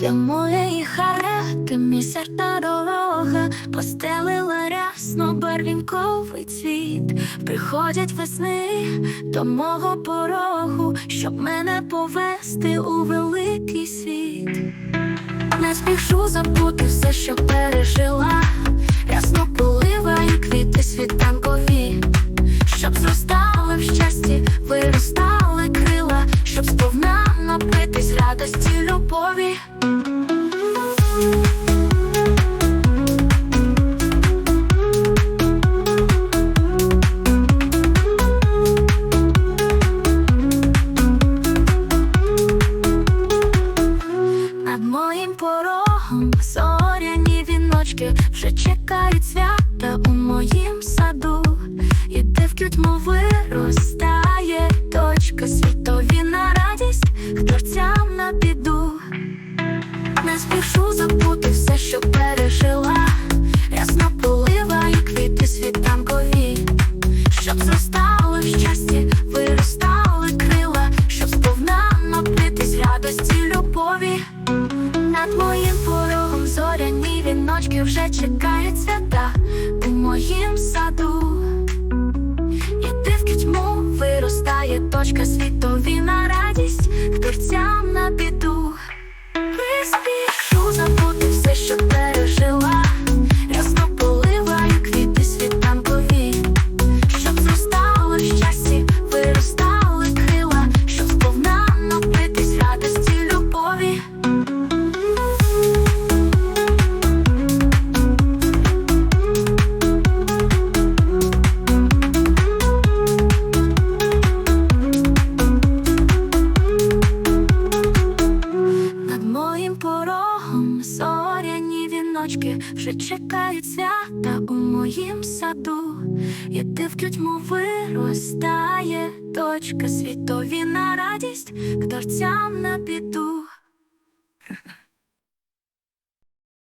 Для моєї хати місерта дорога постелила рясно барвінковий цвіт. Приходять весни до мого порогу, щоб мене повести у великий світ. Не спішу забути все, що пережила. Рясно поливаю квіти світанкові, щоб зростали в щасті, виростали радості любові. Над моїм порогом зоряні віночки вже чекають свята у моїм саду. І де в квітму спішу забути все, що пережила. Ясно поливаю квіти світанкові, щоб зростали в щасті, виростали крила, щоб сповна напитись радості любові. Над моїм порогом зоряні віночки вже чекають свята у моїм саду. Іди в кітьму виростає точка світові на радість, творцям на біду. Зоряні вже чекають свята у моїм саду. І ти в кютьму виростає точка світові на радість, к творцям на біду.